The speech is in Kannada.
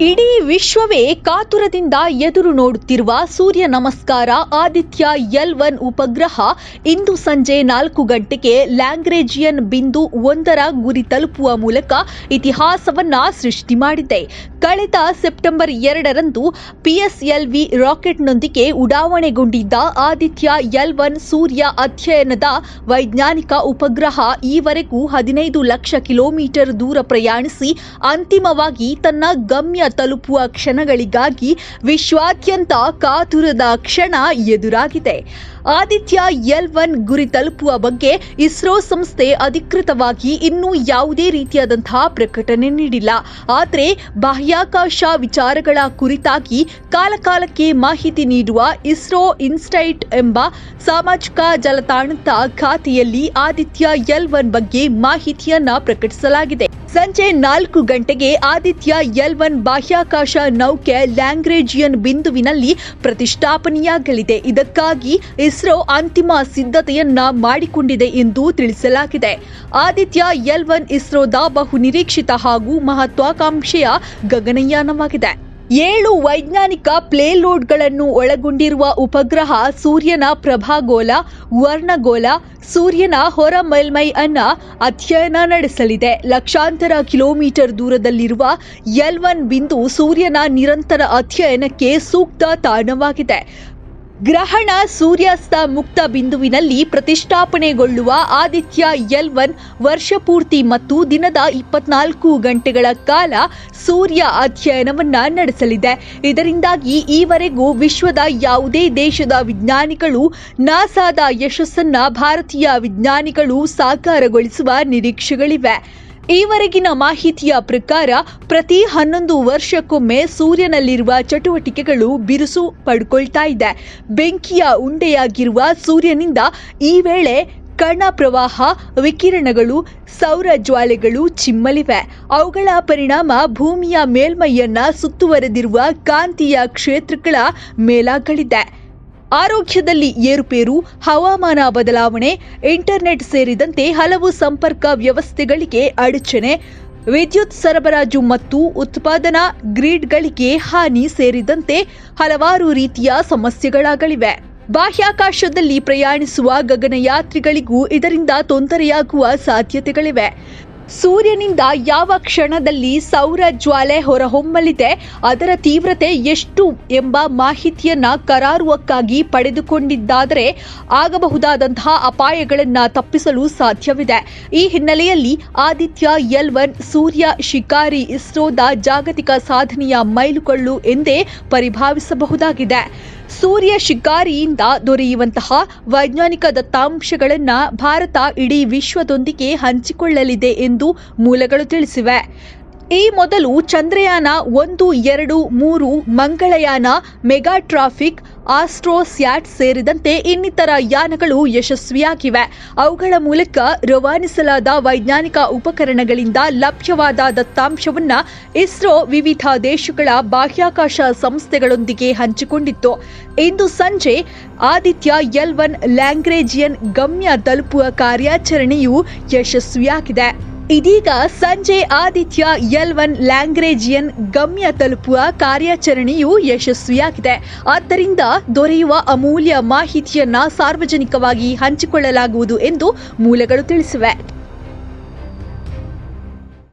ಇಡೀ ವಿಶ್ವವೇ ಕಾತುರದಿಂದ ಎದುರು ನೋಡುತ್ತಿರುವ ಸೂರ್ಯ ನಮಸ್ಕಾರ ಆದಿತ್ಯ ಎಲ್ ಒನ್ ಉಪಗ್ರಹ ಇಂದು ಸಂಜೆ ನಾಲ್ಕು ಗಂಟೆಗೆ ಲ್ಯಾಂಗ್ರೇಜಿಯನ್ ಬಿಂದು ಒಂದರ ಗುರಿ ತಲುಪುವ ಮೂಲಕ ಇತಿಹಾಸವನ್ನ ಸೃಷ್ಟಿ ಮಾಡಿದೆ. ಕಳೆದ ಸೆಪ್ಟೆಂಬರ್ ಎರಡರಂದು ಪಿಎಸ್ಎಲ್ವಿ ರಾಕೆಟ್ನೊಂದಿಗೆ ಉಡಾವಣೆಗೊಂಡಿದ್ದ ಆದಿತ್ಯ ಎಲ್ ಒನ್ ಸೂರ್ಯ ಅಧ್ಯಯನದ ವೈಜ್ಞಾನಿಕ ಉಪಗ್ರಹ ಈವರೆಗೂ ಹದಿನೈದು ಲಕ್ಷ ಕಿಲೋಮೀಟರ್ ದೂರ ಪ್ರಯಾಣಿಸಿ ಅಂತಿಮವಾಗಿ ತನ್ನ ಗಮ್ಯ ತಲುಪುವ ಕ್ಷಣಗಳಿಗಾಗಿ ವಿಶ್ವಾದ್ಯಂತ ಕಾತುರದ ಕ್ಷಣ ಎದುರಾಗಿದೆ. ಆದಿತ್ಯ ಎಲ್ ಒನ್ ಗುರಿ ತಲುಪುವ ಬಗ್ಗೆ ಇಸ್ರೋ ಸಂಸ್ಥೆ ಅಧಿಕೃತವಾಗಿ ಇನ್ನೂ ಯಾವುದೇ ರೀತಿಯಾದಂತಹ ಪ್ರಕಟಣೆ ನೀಡಿಲ್ಲ. ಆದರೆ ಬಾಹ್ಯಾಕಾಶ ವಿಚಾರಗಳ ಕುರಿತಾಗಿ ಕಾಲಕಾಲಕ್ಕೆ ಮಾಹಿತಿ ನೀಡುವ ಇಸ್ರೋ ಇನ್ಸ್ಟೈಟ್ ಎಂಬ ಸಾಮಾಜಿಕ ಜಾಲತಾಣದ ಖಾತೆಯಲ್ಲಿ ಆದಿತ್ಯ ಎಲ್ ಒನ್ ಬಗ್ಗೆ ಮಾಹಿತಿಯನ್ನ ಪ್ರಕಟಿಸಲಾಗಿದೆ. ಸಂಜೆ ನಾಲ್ಕು ಗಂಟೆಗೆ ಆದಿತ್ಯ ಎಲ್ ಒನ್ ಬಾಹ್ಯಾಕಾಶ ನೌಕೆ ಲ್ಯಾಂಗ್ರೇಜಿಯನ್ ಬಿಂದುವಿನಲ್ಲಿ ಪ್ರತಿಷ್ಠಾಪನೆಯಾಗಲಿದೆ. ಇದಕ್ಕಾಗಿ ಇಸ್ರೋ ಅಂತಿಮ ಸಿದ್ಧತೆಯನ್ನ ಮಾಡಿಕೊಂಡಿದೆ ಎಂದು ತಿಳಿಸಲಾಗಿದೆ. ಆದಿತ್ಯ ಎಲ್ ಒನ್ ಇಸ್ರೋದ ಬಹು ನಿರೀಕ್ಷಿತ ಹಾಗೂ ಮಹತ್ವಾಕಾಂಕ್ಷೆಯ ಗಗನಯಾನವಾಗಿದೆ. ಏಳು ವೈಜ್ಞಾನಿಕ ಪ್ಲೇಲೋಡ್ಗಳನ್ನು ಒಳಗೊಂಡಿರುವ ಉಪಗ್ರಹ ಸೂರ್ಯನ ಪ್ರಭಾಗೋಲ ವರ್ಣಗೋಲ ಸೂರ್ಯನ ಹೊರ ಮೇಲ್ಮೈ ಅನ್ನ ಅಧ್ಯಯನ ನಡೆಸಲಿದೆ. ಲಕ್ಷಾಂತರ ಕಿಲೋಮೀಟರ್ ದೂರದಲ್ಲಿರುವ ಎಲ್ ಒನ್ ಬಿಂದು ಸೂರ್ಯನ ನಿರಂತರ ಅಧ್ಯಯನಕ್ಕೆ ಸೂಕ್ತ ತಾಣವಾಗಿದೆ. ಗ್ರಹಣ ಸೂರ್ಯಾಸ್ತ ಮುಕ್ತ ಬಿಂದುವಿನಲ್ಲಿ ಪ್ರತಿಷ್ಠಾಪನೆಗೊಳ್ಳುವ ಆದಿತ್ಯ ಎಲ್ ಒನ್ ವರ್ಷಪೂರ್ತಿ ಮತ್ತು ದಿನದ ಇಪ್ಪತ್ನಾಲ್ಕು ಗಂಟೆಗಳ ಕಾಲ ಸೂರ್ಯ ಅಧ್ಯಯನವನ್ನ ನಡೆಸಲಿದೆ. ಇದರಿಂದಾಗಿ ಈವರೆಗೂ ವಿಶ್ವದ ಯಾವುದೇ ದೇಶದ ವಿಜ್ಞಾನಿಗಳು, ನಾಸಾದ ಯಶಸ್ಸನ್ನ ಭಾರತೀಯ ವಿಜ್ಞಾನಿಗಳು ಸಾಕಾರಗೊಳಿಸುವ ನಿರೀಕ್ಷೆಗಳಿವೆ. ಈವರೆಗಿನ ಮಾಹಿತಿಯ ಪ್ರಕಾರ ಪ್ರತಿ ಹನ್ನೊಂದು ವರ್ಷಕ್ಕೊಮ್ಮೆ ಸೂರ್ಯನಲ್ಲಿರುವ ಚಟುವಟಿಕೆಗಳು ಬಿರುಸು ಪಡ್ಕೊಳ್ತಾ ಇದೆ. ಬೆಂಕಿಯ ಉಂಡೆಯಾಗಿರುವ ಸೂರ್ಯನಿಂದ ಈ ವೇಳೆ ಕಣ ಪ್ರವಾಹ, ವಿಕಿರಣಗಳು, ಸೌರ ಜ್ವಾಲೆಗಳು ಚಿಮ್ಮಲಿವೆ. ಅವುಗಳ ಪರಿಣಾಮ ಭೂಮಿಯ ಮೇಲ್ಮೈಯನ್ನ ಸುತ್ತುವರೆದಿರುವ ಕಾಂತೀಯ ಕ್ಷೇತ್ರಗಳ ಮೇಲಾಗಲಿದೆ. ಆರೋಗ್ಯದಲ್ಲಿ ಏರುಪೇರು, ಹವಾಮಾನ ಬದಲಾವಣೆ, ಇಂಟರ್ನೆಟ್ ಸೇರಿದಂತೆ ಹಲವು ಸಂಪರ್ಕ ವ್ಯವಸ್ಥೆಗಳಿಗೆ ಅಡಚಣೆ, ವಿದ್ಯುತ್ ಸರಬರಾಜು ಮತ್ತು ಉತ್ಪಾದನಾ ಗ್ರಿಡ್ಗಳಿಗೆ ಹಾನಿ ಸೇರಿದಂತೆ ಹಲವಾರು ರೀತಿಯ ಸಮಸ್ಯೆಗಳಾಗಲಿವೆ. ಬಾಹ್ಯಾಕಾಶದಲ್ಲಿ ಪ್ರಯಾಣಿಸುವ ಗಗನಯಾತ್ರಿಗಳಿಗೂ ಇದರಿಂದ ತೊಂದರೆಯಾಗುವ ಸಾಧ್ಯತೆಗಳಿವೆ. ಸೂರ್ಯನಿಂದ ಯಾವ ಕ್ಷಣದಲ್ಲಿ ಸೌರ ಜ್ವಾಲೆ ಹೊರಹೊಮ್ಮಲಿದೆ, ಅದರ ತೀವ್ರತೆ ಎಷ್ಟು ಎಂಬ ಮಾಹಿತಿಯನ್ನ ಕರಾರುವಕ್ಕಾಗಿ ಪಡೆದುಕೊಂಡಿದ್ದಾದರೆ ಆಗಬಹುದಾದಂತಹ ಅಪಾಯಗಳನ್ನು ತಪ್ಪಿಸಲು ಸಾಧ್ಯವಿದೆ. ಈ ಹಿನ್ನೆಲೆಯಲ್ಲಿ ಆದಿತ್ಯ ಎಲ್ ಒನ್ ಸೂರ್ಯ, ಶಿಕಾರಿ, ಇಸ್ರೋದ ಜಾಗತಿಕ ಸಾಧನೆಯ ಮೈಲುಗಲ್ಲು ಎಂದೇ ಪರಿಭಾವಿಸಬಹುದಾಗಿದೆ. ಸೂರ್ಯ ಶಿಕಾರಿಯಿಂದ ದೊರೆಯುವಂತಹ ವೈಜ್ಞಾನಿಕ ದತ್ತಾಂಶಗಳನ್ನು ಭಾರತ ಇಡೀ ವಿಶ್ವದೊಂದಿಗೆ ಹಂಚಿಕೊಳ್ಳಲಿದೆ ಎಂದು ಮೂಲಗಳು ತಿಳಿಸಿವೆ. ಈ ಮೊದಲು ಚಂದ್ರಯಾನ ಒಂದು, ಎರಡು, ಮೂರು ಮಂಗಳಯಾನ ಮೆಗಾ ಟ್ರಾಫಿಕ್ ಆಸ್ಟ್ರೋಸ್ಯಾಟ್ ಸೇರಿದಂತೆ ಇನ್ನಿತರ ಯಾನಗಳು ಯಶಸ್ವಿಯಾಗಿವೆ. ಅವುಗಳ ಮೂಲಕ ರವಾನಿಸಲಾದ ವೈಜ್ಞಾನಿಕ ಉಪಕರಣಗಳಿಂದ ಲಭ್ಯವಾದ ದತ್ತಾಂಶವನ್ನು ಇಸ್ರೋ ವಿವಿಧ ದೇಶಗಳ ಬಾಹ್ಯಾಕಾಶ ಸಂಸ್ಥೆಗಳೊಂದಿಗೆ ಹಂಚಿಕೊಂಡಿತ್ತು. ಇಂದು ಸಂಜೆ ಆದಿತ್ಯ ಎಲ್ ಒನ್ ಲ್ಯಾಂಗ್ರೇಜಿಯನ್ ಗಮ್ಯ ತಲುಪುವ ಕಾರ್ಯಾಚರಣೆಯು ಯಶಸ್ವಿಯಾಗಿದೆ. ಇದೀಗ ಸಂಜೆ ಆದಿತ್ಯ ಎಲ್ ಒನ್ ಲ್ಯಾಂಗ್ರೇಜಿಯನ್ ಗಮ್ಯ ತಲುಪುವ ಕಾರ್ಯಾಚರಣೆಯು ಯಶಸ್ವಿಯಾಗಿದೆ. ಆದ್ದರಿಂದ ದೊರೆಯುವ ಅಮೂಲ್ಯ ಮಾಹಿತಿಯನ್ನ ಸಾರ್ವಜನಿಕವಾಗಿ ಹಂಚಿಕೊಳ್ಳಲಾಗುವುದು ಎಂದು ಮೂಲಗಳು ತಿಳಿಸಿವೆ.